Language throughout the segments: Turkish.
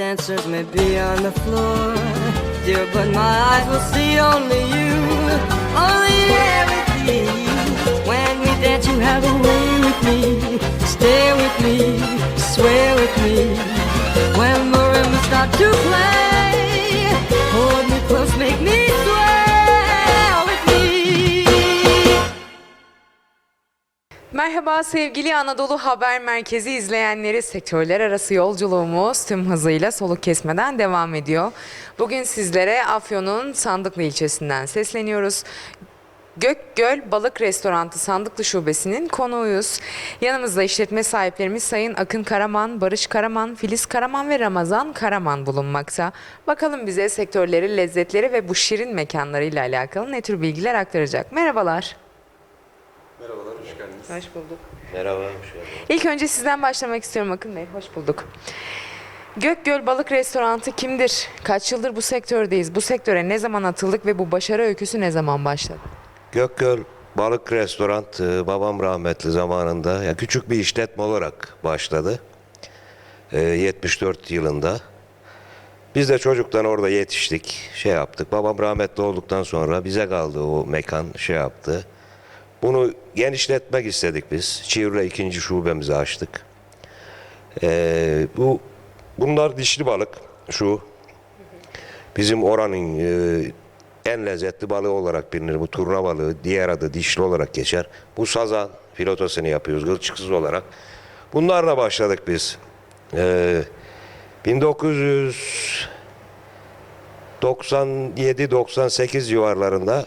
dancers may be on the floor, dear, but my eyes will see only you, only everything. When we dance, you have a way with me, stay with me, swear with me. When the rhythms start to Merhaba sevgili Anadolu Haber Merkezi izleyenleri. Sektörler arası yolculuğumuz tüm hızıyla soluk kesmeden devam ediyor. Bugün sizlere Afyon'un Sandıklı ilçesinden sesleniyoruz. Gökgöl Balık Restoranı Sandıklı Şubesi'nin konuğuyuz. Yanımızda işletme sahiplerimiz Sayın Akın Karaman, Barış Karaman, Filiz Karaman ve Ramazan Karaman bulunmakta. Bakalım bize sektörleri, lezzetleri ve bu şirin mekanlarıyla alakalı ne tür bilgiler aktaracak. Merhabalar. Merhabalar, hoş geldiniz. Hoş bulduk. Merhaba, hoş geldin. İlk önce sizden başlamak istiyorum Akın Bey. Hoş bulduk. Gökgöl Balık Restoranı kimdir? Kaç yıldır bu sektördeyiz? Bu sektöre ne zaman atıldık ve bu başarı öyküsü ne zaman başladı? Gökgöl Balık Restoran e, babam rahmetli zamanında ya küçük bir işletme olarak başladı. E, 74 yılında. Biz de çocuktan orada yetiştik, şey yaptık. Babam rahmetli olduktan sonra bize kaldı o mekan, şey yaptı. Bunu genişletmek istedik biz. Çivre ikinci şubemizi açtık. E, bu bunlar dişli balık. Şu bizim oranın e, en lezzetli balığı olarak bilinir. Bu turna balığı, diğer adı dişli olarak geçer. Bu sazan filotosunu yapıyoruz kılçıksız olarak. Bunlarla başladık biz. Ee, 1997-98 civarlarında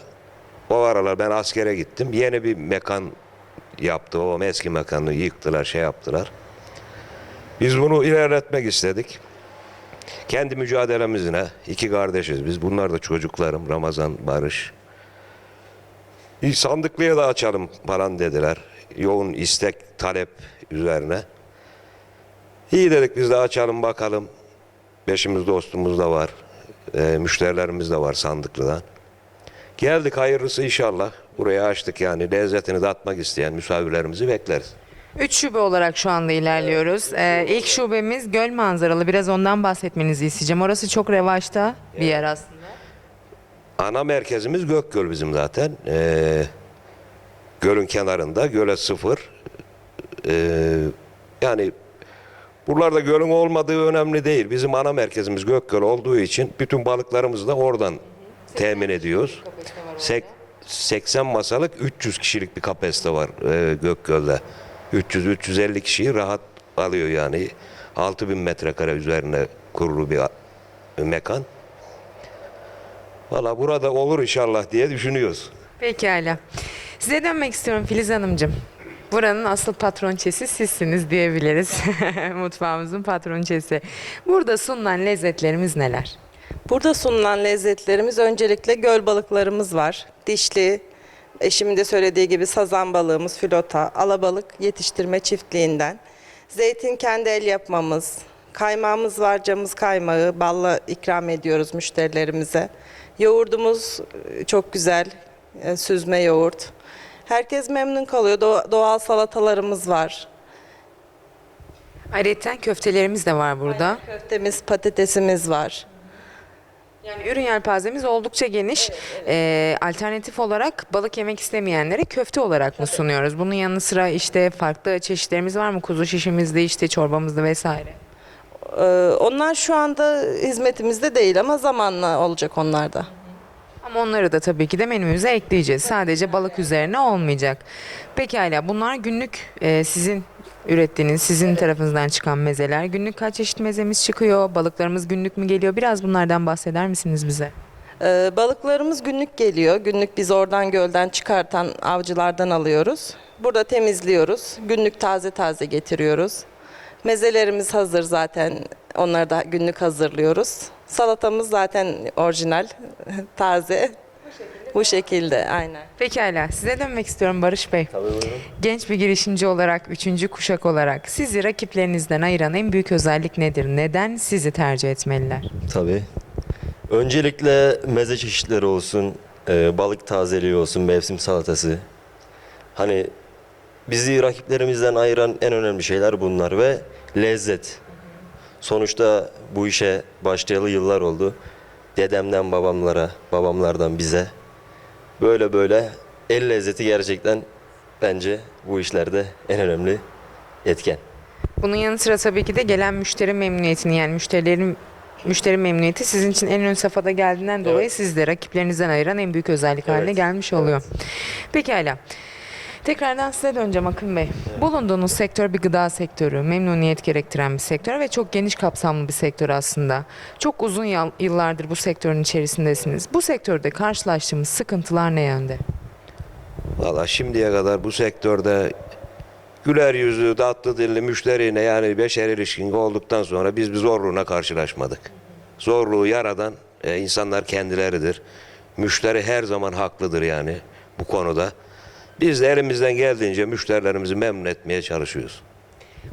o aralar ben askere gittim. Yeni bir mekan yaptı. O eski mekanı yıktılar, şey yaptılar. Biz bunu ilerletmek istedik. Kendi mücadelemizine iki kardeşiz biz. Bunlar da çocuklarım Ramazan, Barış. İyi, Sandıklıya da açalım falan dediler. Yoğun istek, talep üzerine. İyi dedik biz de açalım bakalım. Beşimiz dostumuz da var. e, müşterilerimiz de var Sandıklı'dan. Geldik hayırlısı inşallah. Buraya açtık yani lezzetini tatmak isteyen misafirlerimizi bekleriz. Üç şube olarak şu anda ilerliyoruz. Ee, ilk şubemiz göl manzaralı. Biraz ondan bahsetmenizi isteyeceğim. Orası çok revaçta bir yer aslında. Ana merkezimiz Gökgöl bizim zaten. Ee, gölün kenarında, göle sıfır. Ee, yani buralarda gölün olmadığı önemli değil. Bizim ana merkezimiz Gökgöl olduğu için bütün balıklarımızı da oradan temin ediyoruz. Sek- 80 masalık 300 kişilik bir kapasite var e, Gökgöl'de. 300-350 kişiyi rahat alıyor yani. 6000 metrekare üzerine kurulu bir a- mekan. Valla burada olur inşallah diye düşünüyoruz. Pekala. Size dönmek istiyorum Filiz Hanımcığım. Buranın asıl patronçesi sizsiniz diyebiliriz. Mutfağımızın patronçesi. Burada sunulan lezzetlerimiz neler? Burada sunulan lezzetlerimiz öncelikle göl balıklarımız var. Dişli, eşimin de söylediği gibi sazan balığımız, filota, alabalık yetiştirme çiftliğinden. Zeytin kendi el yapmamız, kaymağımız var, camız kaymağı, balla ikram ediyoruz müşterilerimize. Yoğurdumuz e, çok güzel, e, süzme yoğurt. Herkes memnun kalıyor. Doğa- Doğal salatalarımız var. Ayrıca köftelerimiz de var burada. Köftemiz, patatesimiz var. Yani ürün yelpazemiz oldukça geniş. Ee, alternatif olarak balık yemek istemeyenlere köfte olarak mı sunuyoruz? Bunun yanı sıra işte farklı çeşitlerimiz var mı? Kuzu şişimizde işte çorbamızda vesaire. Ee, Onlar şu anda hizmetimizde değil ama zamanla olacak onlar da. Ama onları da tabii ki de menümüze ekleyeceğiz. Sadece balık üzerine olmayacak. Pekala bunlar günlük e, sizin ürettiğiniz, sizin tarafınızdan çıkan mezeler. Günlük kaç çeşit mezemiz çıkıyor? Balıklarımız günlük mü geliyor? Biraz bunlardan bahseder misiniz bize? Ee, Balıklarımız günlük geliyor. Günlük biz oradan gölden çıkartan avcılardan alıyoruz. Burada temizliyoruz. Günlük taze taze getiriyoruz. Mezelerimiz hazır zaten. Onları da günlük hazırlıyoruz. Salatamız zaten orijinal, taze. Bu şekilde aynen. Pekala size dönmek istiyorum Barış Bey. Genç bir girişimci olarak, üçüncü kuşak olarak sizi rakiplerinizden ayıran en büyük özellik nedir? Neden sizi tercih etmeliler? Tabii. Öncelikle meze çeşitleri olsun, e, balık tazeliği olsun, mevsim salatası. Hani bizi rakiplerimizden ayıran en önemli şeyler bunlar ve lezzet. Sonuçta bu işe başlayalı yıllar oldu. Dedemden babamlara, babamlardan bize. Böyle böyle el lezzeti gerçekten bence bu işlerde en önemli etken. Bunun yanı sıra tabii ki de gelen müşteri memnuniyetini yani müşterilerin müşteri memnuniyeti sizin için en ön safhada geldiğinden dolayı siz de rakiplerinizden ayıran en büyük özellik haline Evet, gelmiş oluyor. Pekala. Tekrardan size döneceğim Akın Bey. Bulunduğunuz sektör bir gıda sektörü, memnuniyet gerektiren bir sektör ve çok geniş kapsamlı bir sektör aslında. Çok uzun yıl- yıllardır bu sektörün içerisindesiniz. Bu sektörde karşılaştığımız sıkıntılar ne yönde? Valla şimdiye kadar bu sektörde güler yüzlü, tatlı dilli müşteriyle yani beşer ilişkin olduktan sonra biz bir zorluğuna karşılaşmadık. Zorluğu yaradan e, insanlar kendileridir. Müşteri her zaman haklıdır yani bu konuda. Biz de elimizden geldiğince müşterilerimizi memnun etmeye çalışıyoruz.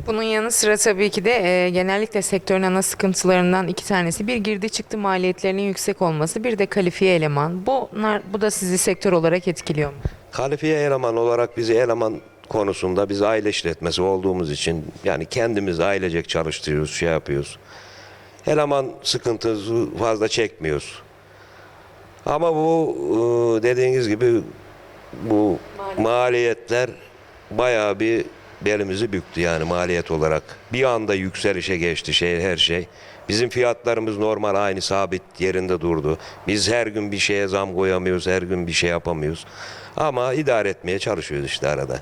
Bunun yanı sıra tabii ki de e, genellikle sektörün ana sıkıntılarından iki tanesi bir girdi çıktı maliyetlerinin yüksek olması bir de kalifiye eleman. Bunlar, bu da sizi sektör olarak etkiliyor mu? Kalifiye eleman olarak bizi eleman konusunda biz aile işletmesi olduğumuz için yani kendimiz ailecek çalıştırıyoruz, şey yapıyoruz. Eleman sıkıntısı fazla çekmiyoruz. Ama bu e, dediğiniz gibi bu maliyetler bayağı bir belimizi büktü yani maliyet olarak. Bir anda yükselişe geçti şey her şey. Bizim fiyatlarımız normal aynı sabit yerinde durdu. Biz her gün bir şeye zam koyamıyoruz, her gün bir şey yapamıyoruz. Ama idare etmeye çalışıyoruz işte arada.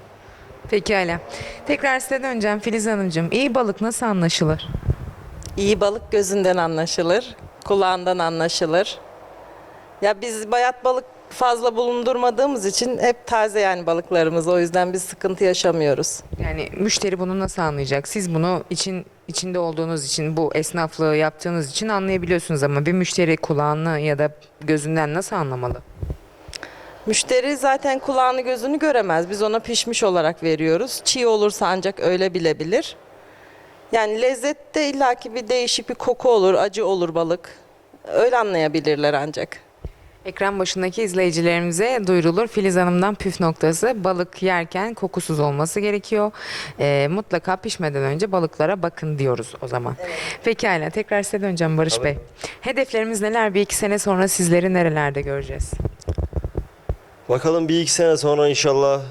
Pekala. Tekrar size döneceğim Filiz Hanımcığım. İyi balık nasıl anlaşılır? İyi balık gözünden anlaşılır, kulağından anlaşılır. Ya biz bayat balık fazla bulundurmadığımız için hep taze yani balıklarımız. O yüzden biz sıkıntı yaşamıyoruz. Yani müşteri bunu nasıl anlayacak? Siz bunu için içinde olduğunuz için bu esnaflığı yaptığınız için anlayabiliyorsunuz ama bir müşteri kulağını ya da gözünden nasıl anlamalı? Müşteri zaten kulağını gözünü göremez. Biz ona pişmiş olarak veriyoruz. Çiğ olursa ancak öyle bilebilir. Yani lezzette illaki bir değişik bir koku olur, acı olur balık. Öyle anlayabilirler ancak. Ekran başındaki izleyicilerimize duyurulur. Filiz Hanım'dan püf noktası balık yerken kokusuz olması gerekiyor. Ee, mutlaka pişmeden önce balıklara bakın diyoruz o zaman. Pekala tekrar size döneceğim Barış Bey. Hedeflerimiz neler? Bir iki sene sonra sizleri nerelerde göreceğiz? Bakalım bir iki sene sonra inşallah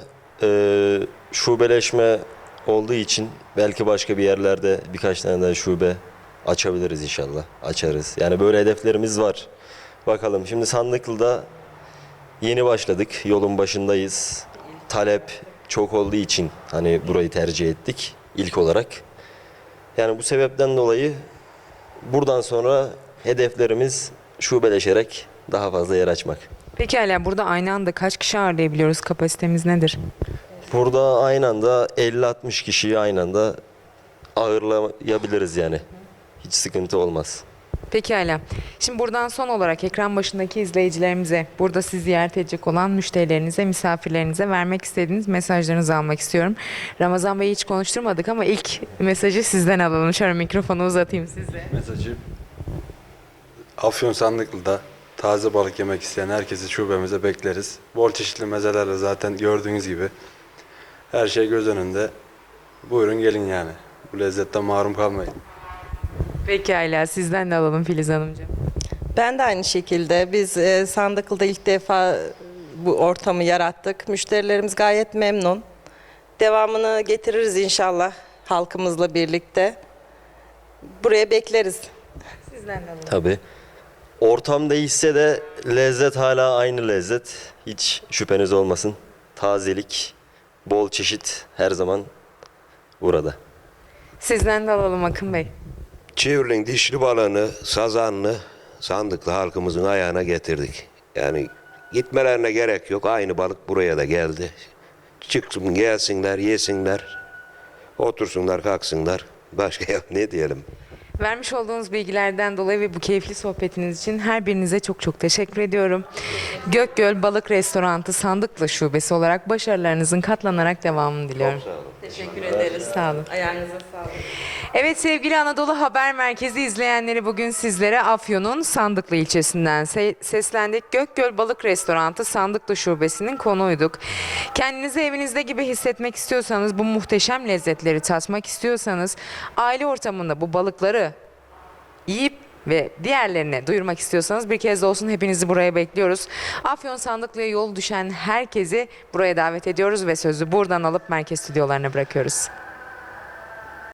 e, şubeleşme olduğu için belki başka bir yerlerde birkaç tane daha şube açabiliriz inşallah. Açarız. Yani böyle hedeflerimiz var. Bakalım şimdi Sandıklı'da yeni başladık. Yolun başındayız. Talep çok olduğu için hani burayı tercih ettik ilk olarak. Yani bu sebepten dolayı buradan sonra hedeflerimiz şubeleşerek daha fazla yer açmak. Pekala burada aynı anda kaç kişi ağırlayabiliyoruz? Kapasitemiz nedir? Burada aynı anda 50-60 kişiyi aynı anda ağırlayabiliriz yani. Hiç sıkıntı olmaz. Pekala. Şimdi buradan son olarak ekran başındaki izleyicilerimize, burada sizi ziyaret edecek olan müşterilerinize, misafirlerinize vermek istediğiniz mesajlarınızı almak istiyorum. Ramazan Bey'i hiç konuşturmadık ama ilk mesajı sizden alalım. Şöyle mikrofonu uzatayım size. Mesajı Afyon Sandıklı'da taze balık yemek isteyen herkesi şubemize bekleriz. Bol çeşitli mezelerle zaten gördüğünüz gibi her şey göz önünde. Buyurun gelin yani. Bu lezzetten mahrum kalmayın. Pekala. Sizden de alalım Filiz Hanımcığım. Ben de aynı şekilde biz e, Sandıklı'da ilk defa bu ortamı yarattık. Müşterilerimiz gayet memnun. Devamını getiririz inşallah halkımızla birlikte. Buraya bekleriz. Sizden de alalım. Tabii. Ortam değişse de lezzet hala aynı lezzet. Hiç şüpheniz olmasın. Tazelik, bol çeşit her zaman burada. Sizden de alalım Akın Bey. Çivril'in dişli balığını, sazanını sandıklı halkımızın ayağına getirdik. Yani gitmelerine gerek yok. Aynı balık buraya da geldi. Çıksın gelsinler, yesinler. Otursunlar, kalksınlar. Başka ne diyelim? Vermiş olduğunuz bilgilerden dolayı ve bu keyifli sohbetiniz için her birinize çok çok teşekkür ediyorum. Gökgöl Balık Restoranı Sandıklı Şubesi olarak başarılarınızın katlanarak devamını diliyorum. Teşekkür ederiz. Sağ olun. Ayağınıza sağlık. Evet sevgili Anadolu Haber Merkezi izleyenleri bugün sizlere Afyon'un Sandıklı ilçesinden se- seslendik. Gökgöl Balık Restoranı Sandıklı Şubesi'nin konuyduk. Kendinizi evinizde gibi hissetmek istiyorsanız, bu muhteşem lezzetleri tatmak istiyorsanız, aile ortamında bu balıkları yiyip ve diğerlerine duyurmak istiyorsanız bir kez de olsun hepinizi buraya bekliyoruz. Afyon Sandıklı'ya yol düşen herkesi buraya davet ediyoruz ve sözü buradan alıp merkez stüdyolarına bırakıyoruz.